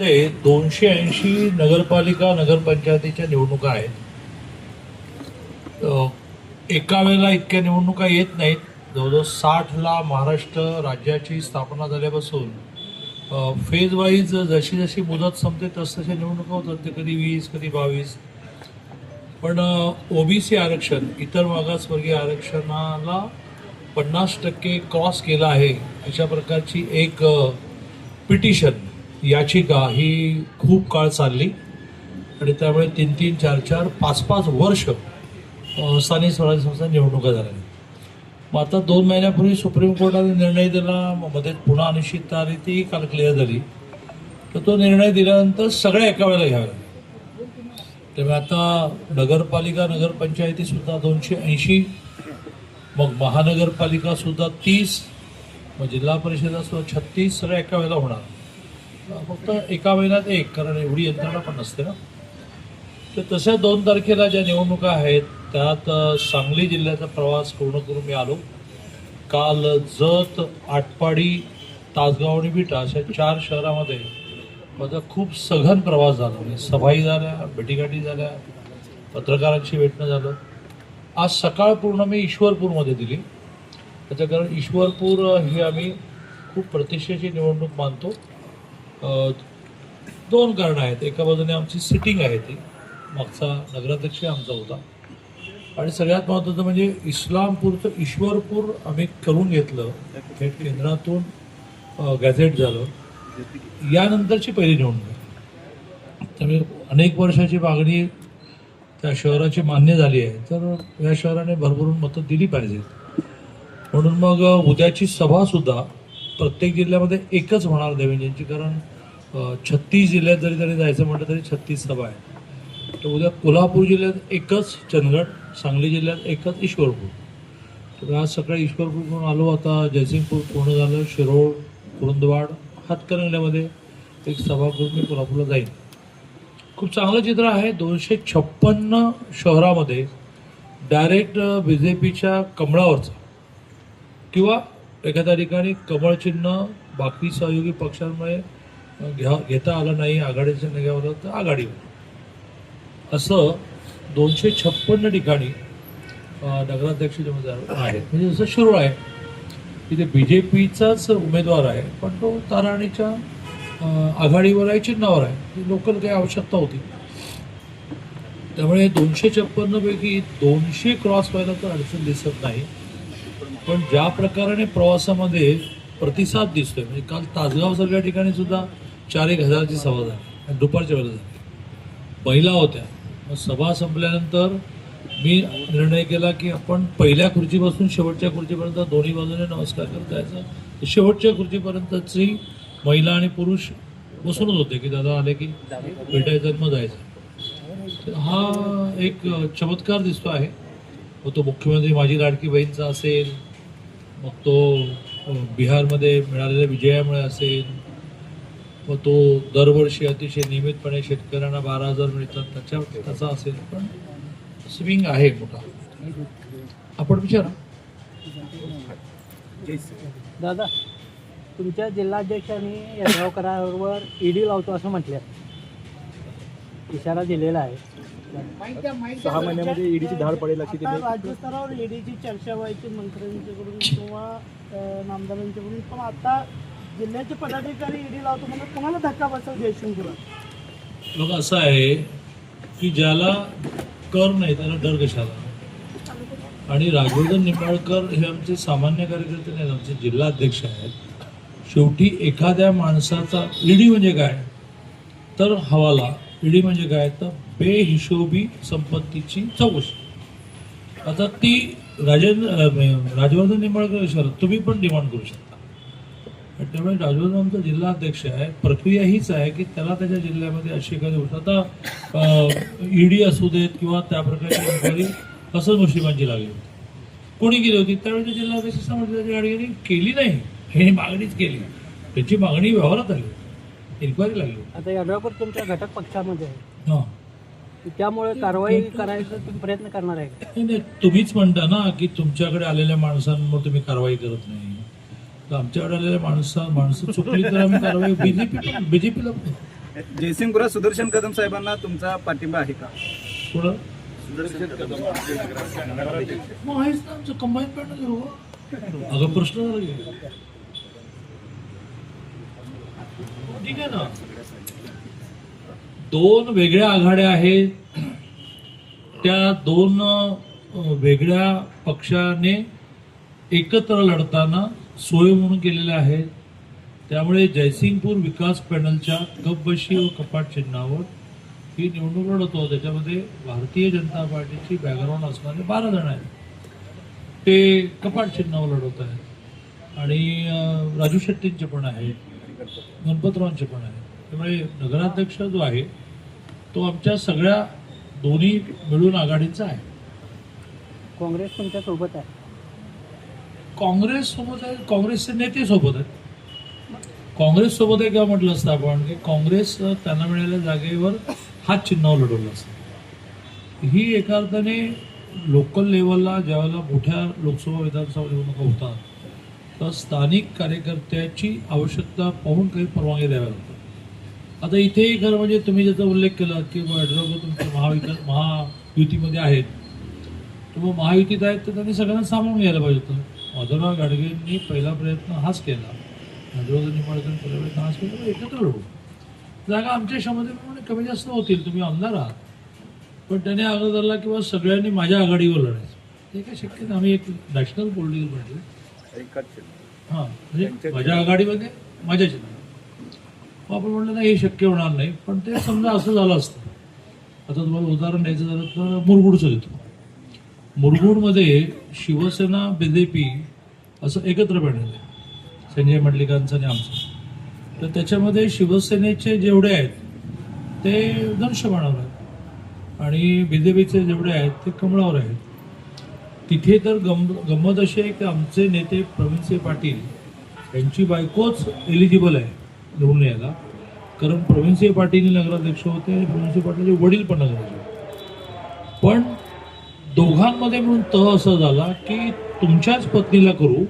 ते दोनशे ऐंशी नगरपालिका नगरपंचायतीच्या निवडणुका आहेत. एका वेळेला इतक्या निवडणुका येत नाहीत. जवळजवळ साठला महाराष्ट्र राज्याची स्थापना झाल्यापासून फेज वाईज जशी जशी मुदत संपते तस तशा निवडणुका होतात. ते कधी वीस कधी बावीस. पण ओबीसी आरक्षण इतर मागासवर्गीय आरक्षणाला पन्नास टक्के क्रॉस केला आहे. अशा प्रकारची एक पिटिशन याचिका ही खूप काळ चालली आणि त्यामुळे तीन तीन चार चार पाच पाच वर्ष स्थानिक स्वराज्य संस्था निवडणुका झाल्या. मग आता दोन महिन्यापूर्वी सुप्रीम कोर्टाने निर्णय दिला मग मध्ये पुन्हा अनिश्चितता आली ती काल क्लिअर झाली. तर तो निर्णय दिल्यानंतर सगळ्या एका वेळेला घ्याव्या त्यामुळे आता नगरपालिका नगरपंचायती सुद्धा दोनशे ऐंशी मग महानगरपालिका सुद्धा तीस मग जिल्हा परिषदा सुद्धा छत्तीस सगळ्या एका वेळेला होणार. फक्त एका महिन्यात एक कारण एवढी यंत्रणा पण नसते ना. तर तशा दोन तारखेला ज्या निवडणुका आहेत त्यात सांगली जिल्ह्याचा प्रवास पूर्ण करून मी आलो. काल जत आटपाडी तासगाव आणि बिटा अशा चार शहरामध्ये माझा खूप सघन प्रवास झाला. म्हणजे सभाही झाल्या भेटीगाठी झाल्या पत्रकारांशी भेटणं झालं. आज सकाळ पूर्ण मी ईश्वरपूरमध्ये दिली. त्याचं कारण ईश्वरपूर ही आम्ही खूप प्रतिष्ठेची निवडणूक मानतो. दोन कारणं आहेत. एका बाजूने आमची सिटिंग आहे ती. मागचा नगराध्यक्ष आमचा होता. आणि सगळ्यात महत्त्वाचं म्हणजे इस्लामपूरचं ईश्वरपूर आम्ही करून घेतलं. थेट केंद्रातून गॅझेट झालं. यानंतरची पहिली निवडणूक त्यामुळे अनेक वर्षाची मागणी त्या शहराची मान्य झाली आहे. तर या शहराने भरभरून मतं दिली पाहिजेत. म्हणून मग उद्याची सभासुद्धा प्रत्येक जिल्ह्यामध्ये एकच होणार देवेंद्रची कारण छत्तीस जिल्ह्यात जरी तरी जायचं म्हटलं तरी छत्तीस सभा आहे तर उद्या कोल्हापूर जिल्ह्यात एकच चंदगड सांगली जिल्ह्यात एकच ईश्वरपूर. तर आज सकाळी ईश्वरपूरकडून आलो आता जयसिंगपूर पूर्ण झालं शिरोळ कुरुंदवाड हातकणंगल्यामध्ये एक सभा करून मी कोल्हापूरला जाईन. खूप चांगलं चित्र आहे. दोनशे छप्पन्न शहरामध्ये डायरेक्ट बी जे पीच्या कमळावरचं किंवा एखाद्या ठिकाणी कमळ चिन्ह बाकी सहयोगी पक्षांमुळे घ्या घेता आलं नाही आघाडीच्या घ्यावं तर आघाडीवर असं दोनशे छप्पन्न ठिकाणी नगराध्यक्ष नगराध्यक्षाचे उमेदवार आहेत म्हणजे जसं शिरोळ आहे तिथे बी जे पीचाच उमेदवार आहे पण तो ताराणीच्या आघाडीवर आहे चिन्हावर आहे लोकल काही आवश्यकता होती. त्यामुळे दोनशे छप्पन्नपैकी दोनशे क्रॉस व्हायला तर अडचण दिसत नाही. पण ज्या प्रकाराने प्रवासामध्ये प्रतिसाद दिसतोय म्हणजे काल तासगाव सगळ्या ठिकाणी सुद्धा चार एक हजाराची सभा झाली आणि दुपारच्या वेळेला झाली. महिला होत्या. मग सभा संपल्यानंतर मी निर्णय केला की आपण पहिल्या खुर्चीपासून शेवटच्या खुर्चीपर्यंत दोन्ही बाजूने नमस्कार करत यायचा शेवटच्या खुर्चीपर्यंतची महिला आणि पुरुष बसूनच होते की दादा आले की भेटायचं मग जायचं. हा एक चमत्कार दिसतो आहे. मग तो मुख्यमंत्री माझी लाडकी बहीणचा असेल मग तो बिहारमध्ये मिळालेल्या विजयामुळे असेल मग तो दरवर्षी अतिशय नियमितपणे शेतकऱ्यांना बारा हजार मिळतात त्याच्या त्याचा असेल. पण स्विंग आहे मोठा. आपण विचारा. दादा तुमच्या जिल्हाध्यक्षांनी यड्रावकरांवर ईडी लावतो असं म्हटलं इशारा दिलेला आहे. सहा महिन्यामध्ये ईडीची धाड पडेल अशी आता राज्यस्तरावर ईडीची चर्चा व्हायची मंत्र्यांच्याकडून किंवा अ, नामदारांच्याकडून. पण आता जिल्ह्याचे पदाधिकारी ईडी लावतो म्हणजे कोणाला धक्का बसेल जयशंकरला मग असं आहे की ज्याला कर नाही त्याला डर कशाला? आणि राघवेंद्र निंबाळकर हे आमचे सामान्य कार्यकर्ते नाहीत आमचे जिल्हा अध्यक्ष आहेत. शेवटी एखाद्या माणसाचा ईडी म्हणजे काय? तर हवाला ईडी म्हणजे काय? तर बेहिशोबी संपत्तीची चौकशी. आता ती राजेंद्र राजवर्धन निंबाळकर विचारत तुम्ही पण डिमांड करू शकता. त्यामुळे राजवर्धन आमचा जिल्हा अध्यक्ष आहे. प्रक्रिया हीच आहे की त्याला त्याच्या जिल्ह्यामध्ये अशी एखादी गोष्ट. आता ईडी असू देत किंवा त्या प्रकारची इन्क्वायरी असं मुस्लिमांची लागली होती. कोणी केली होती? त्यावेळी जिल्हा अध्यक्ष समाजाची गाडीने केली नाही. हे मागणीच केली. त्याची मागणी व्यवहारात आली इन्क्वायरी लागली आता यड्रावकर तुमच्या घटक पक्षामध्ये आहे. हां. त्यामुळे कारवाई करायचा तुम्ही प्रयत्न करणार आहे का? नाही, नाही, तुम्हीच म्हणता ना की तुमच्याकडे आलेल्या माणसांवर तुम्ही कारवाई करत नाही. तर आमच्याकडे आलेल्या माणसा माणसं चुकली तर आम्ही कारवाई बीजेपी बीजेपीला जयसिंगपुरात सुदर्शन कदम साहेबांना तुमचा पाठिंबा आहे का? कदम. मग आहेच ना आमचं कंबाईन पॅनल आहे हो. अगं प्रश्न झाला की. ठीक आहे ना? दोन वेगळ्या आघाड्या आहेत. त्या दोन वेगळ्या पक्षाने एकत्र लढताना सोय म्हणून केलेल्या आहेत. त्यामुळे जयसिंगपूर विकास पॅनलच्या गपबशी व कपाट चिन्हावर ही निवडणूक लढवतो त्याच्यामध्ये भारतीय जनता पार्टीची बॅकग्राऊंड असणारे बारा जण आहेत. ते कपाट चिन्हावर लढवत आहेत. आणि राजू शेट्टींचे पण आहेत. गणपतरावांचे पण आहेत त्यामुळे नगराध्यक्ष जो आहे तो आमच्या सगळ्या दोन्ही मिळून आघाडीचा आहे. काँग्रेस तुमच्यासोबत आहे. काँग्रेस सोबत आहे काँग्रेसचे नेते सोबत आहेत. काँग्रेस सोबत आहे का म्हटलं असतं आपण की काँग्रेस त्यांना मिळालेल्या जागेवर हात चिन्हावर लढवलं असतं. ही एका अर्थाने लोकल लेवलला ज्यावेळेला मोठ्या लोकसभा विधानसभा निवडणुका होतात तर स्थानिक कार्यकर्त्याची आवश्यकता पाहून काही परवानगी द्याव्या लागतात. आता इथेही खरं म्हणजे तुम्ही ज्याचा उल्लेख केला की वडगाव तुमच्या महाविकास महायुतीमध्ये आहेत. तर मग महायुतीत आहेत तर त्यांनी सगळ्यांना सामावून घ्यायला पाहिजे होतं. माधवराव गाडगेंनी पहिला प्रयत्न हाच केला. माधवराव निंबाळकर पहिला प्रयत्न हाच केला. एकत्र लढू. जागा आमच्या क्षमतेप्रमाणे कमी जास्त होतील. तुम्ही आमदार आहात. पण त्याने आग्रह धरला की बाबा सगळ्यांनी माझ्या आघाडीवर लढायचं. ते काय शक्य नाही. आम्ही एक नॅशनल पॉलिटिकल पार्टी हां म्हणजे माझ्या आघाडीमध्ये माझ्या चिन्ह. आपण म्हटलं नाही हे शक्य होणार नाही पण ते समजा असं झालं असतं. आता तुम्हाला उदाहरण द्यायचं झालं तर मुरगुडचं देतो मुरगुडमध्ये शिवसेना बी जे पी असं एकत्र पॅनल आहे. संजय मंडलिकांचं आणि आमचं. तर त्याच्यामध्ये शिवसेनेचे जेवढे आहेत ते धनुष्यबाणावर आहेत. आणि बी जे पीचे जेवढे आहेत ते कमळावर आहेत. तिथे तर गम गंमत अशी आहे की आमचे नेते प्रवीणसिंह पाटील यांची बायकोच एलिजिबल आहे निवडून यायला. कारण प्रवीणसिंह पाटील नगराध्यक्ष होते आणि प्रवीणसिंह पाटीलचे वडील पण नगराध्यक्ष होते. पण दोघांमध्ये म्हणून तह असा झाला की तुमच्याच पत्नीला करू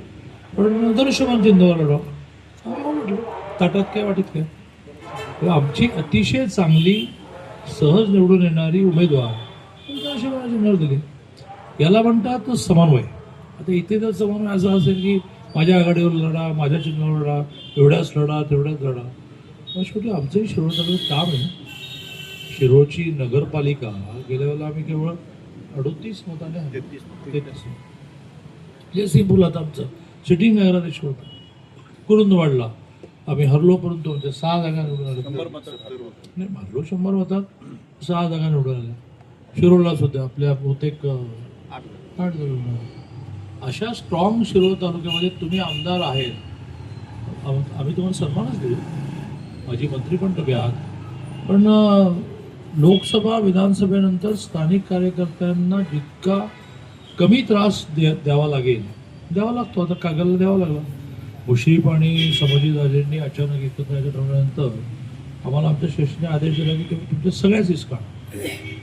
पण धनुष्यबाण चिन्हावर लढवा म्हटलं ताटात काय वाटत काय? आमची अतिशय चांगली सहज निवडून येणारी उमेदवार. धनुष्यबाण चिन्हावर दिली. याला म्हणतात समन्वय. आता इथे जर समन्वय असं असेल की माझ्या आघाडीवर लढा माझ्या चिन्हावर लढा एवढ्याच लढा तेवढ्याच लढा. मग शेवटी आमचंही नगर काम आहे. शिरोळची नगरपालिका गेल्या वेळेला आम्ही केवळ अडोतीस मताने हरलो. तेहतीस. जयसिंगपूर आता आमचं. सिटिंग नगराध्यक्ष होतं. कुरुंदवाडला आम्ही हरलो परंतु आमच्या सहा जागा निवडून आल्या. नाही मारलो शंभर होतात सहा जागा निवडून आल्या. शिरोळला सुद्धा आपल्या बहुतेक पाठ करू अशा स्ट्रॉंग शिरोळ तालुक्यामध्ये तुम्ही आमदार आहेत. आम्ही तुम्हाला सन्मानच देऊ. माझी मंत्री पण तुम्ही आहात. पण लोकसभा विधानसभेनंतर स्थानिक कार्यकर्त्यांना जितका कमी त्रास दे द्यावा लागेल द्यावा लागतो. आता कागदला द्यावा लागला. मुश्रीफ आणि समोजीदाजेंनी अचानक एकत्र ठरवल्यानंतर आम्हाला आमच्या स्टेशनने आदेश दिला की तुम्ही तुमच्या सगळ्याच हिसका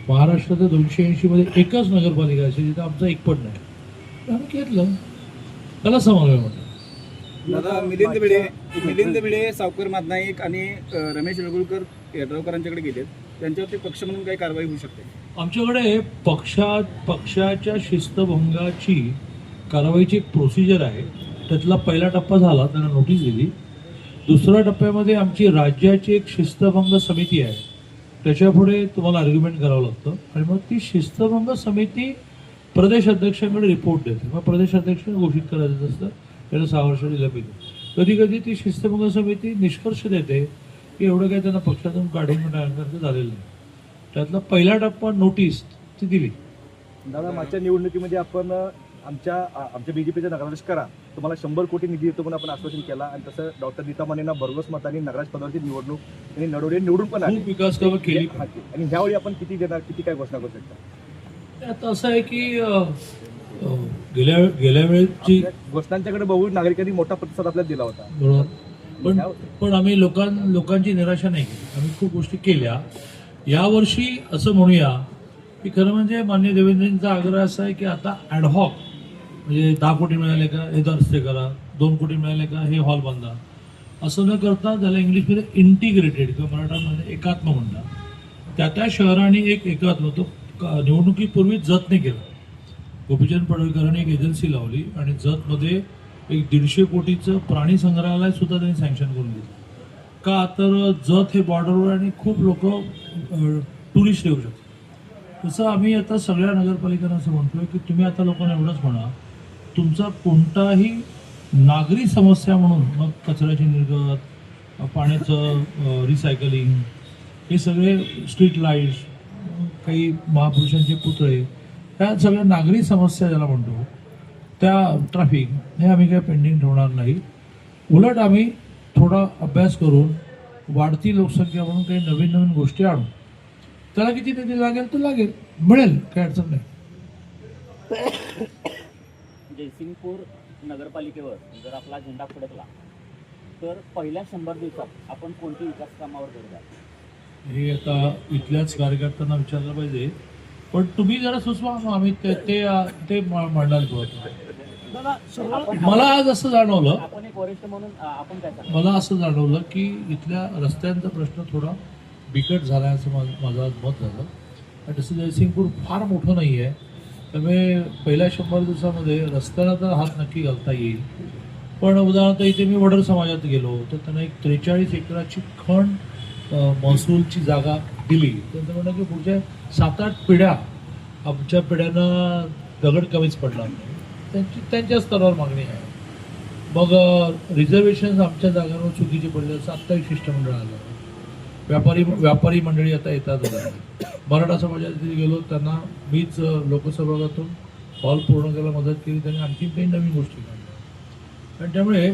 महाराष्ट्राच्या दोनशे ऐंशीमध्ये एकच नगरपालिका असेल जिथे आमचा एक पण नाही. आम्ही घेतलं. त्याला समन्वय म्हणलं दादा मिलिंद भिडे मिलिंद भिडे सावकर मादनाईक आणि रमेश वेगुळकर यड्रावकरांच्याकडे गेलेत. त्यांच्यावरती पक्ष म्हणून काही कारवाई होऊ शकते. आमच्याकडे पक्षात पक्षाच्या शिस्तभंगाची कारवाईची एक प्रोसिजर आहे. त्यातला पहिला टप्पा झाला त्यांना नोटीस दिली. दुसऱ्या टप्प्यामध्ये आमची राज्याची एक शिस्तभंग समिती आहे. त्याच्यापुढे तुम्हाला आर्ग्युमेंट करावं लागतं. आणि मग ती शिस्तभंग समिती प्रदेश अध्यक्षांकडे रिपोर्ट देते. मग प्रदेश अध्यक्ष घोषित करायचं असतं. त्याला सहा वर्ष दिलं पाहिजे कधी कधी ती शिस्तभंग समिती निष्कर्ष देते की एवढं काही त्यांना पक्षातून काढून टाकण्यासारखं झालेलं नाही. त्यातला पहिला टप्पा नोटीस ती दिली. दादा मागच्या निवडणुकीमध्ये आपण अ, आमच्या आ- आमच्या बीजेपीचा नगराध्यक्ष करा. तुम्हाला शंभर कोटी निधी देतो म्हणून आपण आश्वासन केला. आणि तसं डॉक्टर नीता मानेंना भरघोस मतांनी नगराज पदावरची निवडणूक त्यांनी नडवडे निवडून पण आले. विकास कामं केली. आणि ह्यावेळी आपण किती देणार किती काय घोषणा करू शकता? आता असं आहे की गेल्या गेल्या वेळेची घोषणांच्याकडे बघून नागरिकांनी मोठा प्रतिसाद आपल्याला दिला होता. बरोबर. पण पण आम्ही लोकां लोकांची निराशा नाही केली. आम्ही खूप गोष्टी केल्या. यावर्षी असं म्हणूया की खरं म्हणजे मान्य देवेंद्रजींचा आग्रह असा आहे की आता ॲडहॉक म्हणजे दहा कोटी मिळाले का हे रस्ते करा दोन कोटी मिळाले का हे हॉल बांधा असं न करता त्याला इंग्लिशमध्ये इंटिग्रेटेड किंवा मराठामध्ये एकात्म म्हणतात त्या त्या शहराने एक एकात्म तो क- निवडणुकीपूर्वी जतने केला. गोपीचंद पडळकरांनी एक एजन्सी लावली आणि जतमध्ये एक दीडशे कोटीचं प्राणी संग्रहालय सुद्धा त्यांनी सँक्शन करून दिलं. का तर जत हे बॉर्डरवर आणि खूप लोक टुरिस्ट येऊ शकतात. तसं आम्ही आता सगळ्या नगरपालिकांना असं म्हणतोय की तुम्ही आता लोकांना एवढंच म्हणा तुमचा कोणताही नागरी समस्या म्हणून मग कचऱ्याची निर्गत पाण्याचं रिसायकलिंग हे सगळे स्ट्रीट लाईट्स काही महापुरुषांचे पुतळे ह्या सगळ्या नागरी समस्या ज्याला म्हणतो त्या ट्रॅफिक हे आम्ही काही पेंडिंग ठेवणार नाही. उलट आम्ही थोडा अभ्यास करून वाढती लोकसंख्या म्हणून काही नवीन नवीन गोष्टी आणू. त्याला किती निधी लागेल? तर लागेल. मिळेल. काही अडचण नाही. जयसिंगपूर नगरपालिकेवर जर आपला झेंडा फडकला तर पहिल्या शंभर दिवसात आपण कोणती विकास कामावर जोर द्याल? हे आता इथल्याच कार्यकर्त्यांना विचारलं पाहिजे. पण तुम्ही जरा सुचवा आम्ही ते ते ते म- म्हणणार मला आज असं जाणवलं आपण एक वरिष्ठ म्हणून अ, आपण काय सांगा? मला असं जाणवलं की इथल्या रस्त्यांचा प्रश्न थोडा बिकट झाला आहे असं माझं माझं आज मत झालं. आणि तसं जयसिंगपूर फार मोठं नाही आहे त्यामुळे पहिल्या शंभर दिवसामध्ये रस्त्याला तर हात नक्की घालता येईल. पण उदाहरणार्थ इथे मी वडर समाजात गेलो तर त्यांना एक त्रेचाळीस एकराची खण महसूलची जागा दिली. त्यांचं म्हणणं की पुढच्या सात आठ पिढ्या आमच्या पिढ्यांना दगड कमीच पडणार नाही. त्यांची त्यांच्या स्तरावर मागणी आहे. मग रिझर्वेशन आमच्या जागांवर चुकीचे पडले असं आत्ता एक शिष्टमंडळ आलं. व्यापारी व्यापारी मंडळी आता येतात मराठा समाजात तिथे गेलो त्यांना मीच लोकसहभागातून हॉल पूर्ण करायला मदत केली. त्यांनी आणखी काही नवीन गोष्टी काढल्या. आणि त्यामुळे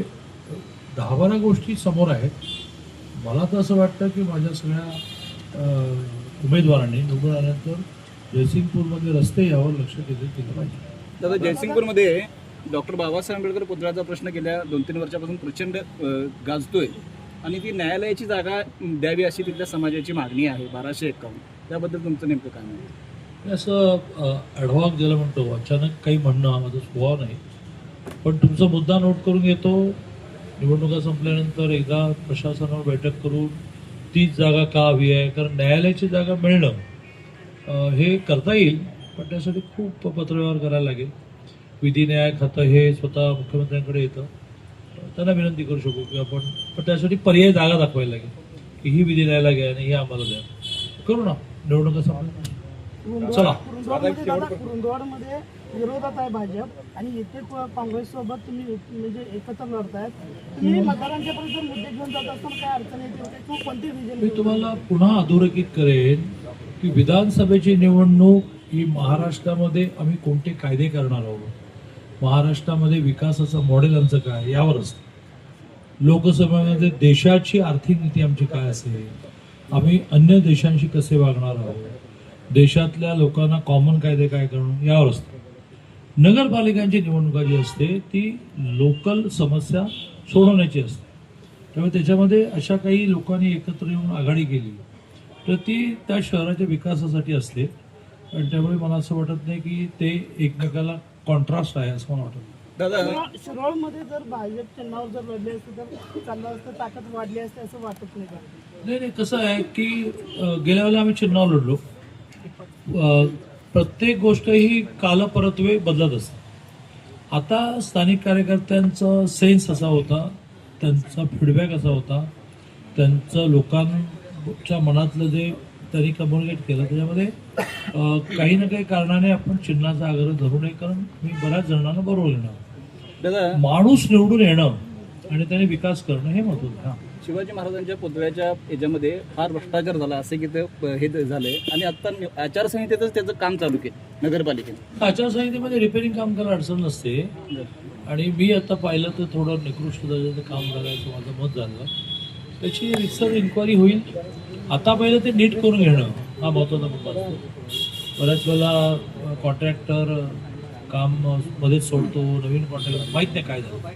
दहा बारा गोष्टी समोर आहेत. मला तर असं वाटतं की माझ्या सगळ्या उमेदवारांनी निवडून आल्यानंतर जयसिंगपूरमध्ये रस्ते यावर लक्ष केंद्रित केलं पाहिजे. दादा जयसिंगपूरमध्ये डॉक्टर बाबासाहेब आंबेडकर पुतळ्याचा प्रश्न गेल्या दोन तीन वर्षापासून प्रचंड गाजतोय. आणि ती न्यायालयाची जागा द्यावी अशी तिथल्या समाजाची मागणी आहे. बाराशे एकावन्न. त्याबद्दल तुमचं नेमकं काय म्हणणं असं ॲडव्हॉक ज्याला म्हणतो अचानक काही म्हणणं हा माझा स्वभाव नाही. पण तुमचा मुद्दा नोट करून घेतो. निवडणुका संपल्यानंतर एकदा प्रशासनावर बैठक करून तीच जागा का हवी आहे? कारण न्यायालयाची जागा मिळणं हे करता येईल पण त्यासाठी खूप पत्रव्यवहार करायला लागेल. विधी न्याय खातं हे स्वतः मुख्यमंत्र्यांकडे येतं. त्यांना विनंती करू शकू की आपण पण त्यासाठी पर्याय जागा दाखवायला लागेल की ही विधी न्यायाला घ्या आणि ही आम्हाला द्या. करू ना. निवडणुका संपल्या चला. कुरुंदवाडमध्ये विरोधात आहे भाजप आणि येथे काँग्रेस सोबत तुम्ही एक- म्हणजे एकत्र लढतायत. तुम्ही मतदारांच्या पर्यंत जर मुद्दे घेऊन जात असताना काय अडचण येते? किंवा कोणती रिजन मी तुम्हाला पुन्हा अधोरेखित करेन की विधानसभेची निवडणूक ही महाराष्ट्रामध्ये आम्ही कोणते कायदे करणार आहोत? महाराष्ट्रामध्ये विकासाचं मॉडेल आमचं काय यावर असतं लोकसभेमध्ये देशाची आर्थिक नीती आमची काय असेल? आम्ही अन्य देशांशी कसे वागणार आहोत? देशातल्या लोकांना कॉमन कायदे काय करणं? यावर असतं. नगरपालिकांची निवडणुका जी असते ती लोकल समस्या सोडवण्याची असते. त्यामुळे त्याच्यामध्ये अशा काही लोकांनी एकत्र येऊन आघाडी केली तर ती त्या शहराच्या विकासासाठी असते. आणि त्यामुळे मला असं वाटत नाही की ते एकमेकाला कॉन्ट्रास्ट आहे असं मला वाटत शिरोळमध्ये जर भाजप चिन्हावर जर लढले असते तर चाललं असतं ताकद वाढली असते असं वाटत नाही का? नाही नाही कसं आहे की गेल्या वेळेला आम्ही चिन्हावर लढलो. प्रत्येक गोष्ट ही कालपरत्वे बदलत असते. आता स्थानिक कार्यकर्त्यांचा सेन्स असा होता त्यांचा फीडबॅक असा होता त्यांचं लोकांच्या मनातलं जे त्यांनी कम्युनिकेट केलं त्याच्यामध्ये काही ना काही कारणाने आपण चिन्हाचा आग्रह धरू नये कारण मी बऱ्याच जणांना बरोबर येणार माणूस निवडून येणं आणि त्याने विकास करणं हे महत्त्वाचं आहे. शिवाजी महाराजांच्या पुतळ्याच्या याच्यामध्ये फार भ्रष्टाचार झाला असे की ते हे झाले. आणि आता आचारसंहितेतच त्याचं काम चालू केलं नगरपालिकेने. आचारसंहितेमध्ये रिपेअरिंग काम करायला अडचण नसते. आणि मी आता पाहिलं तर थोडं निकृष्ट दर्जाचं काम करायचं माझं मत झालं. त्याची रिसर्च इन्क्वायरी होईल. आता पहिलं ते नीट करून घेणं हा महत्त्वाचा मुद्दा असतो. बऱ्याच वेळेला कॉन्ट्रॅक्टर काम मध्येच सोडतो नवीन कॉन्ट्रॅक्टर माहीत नाही काय झालं.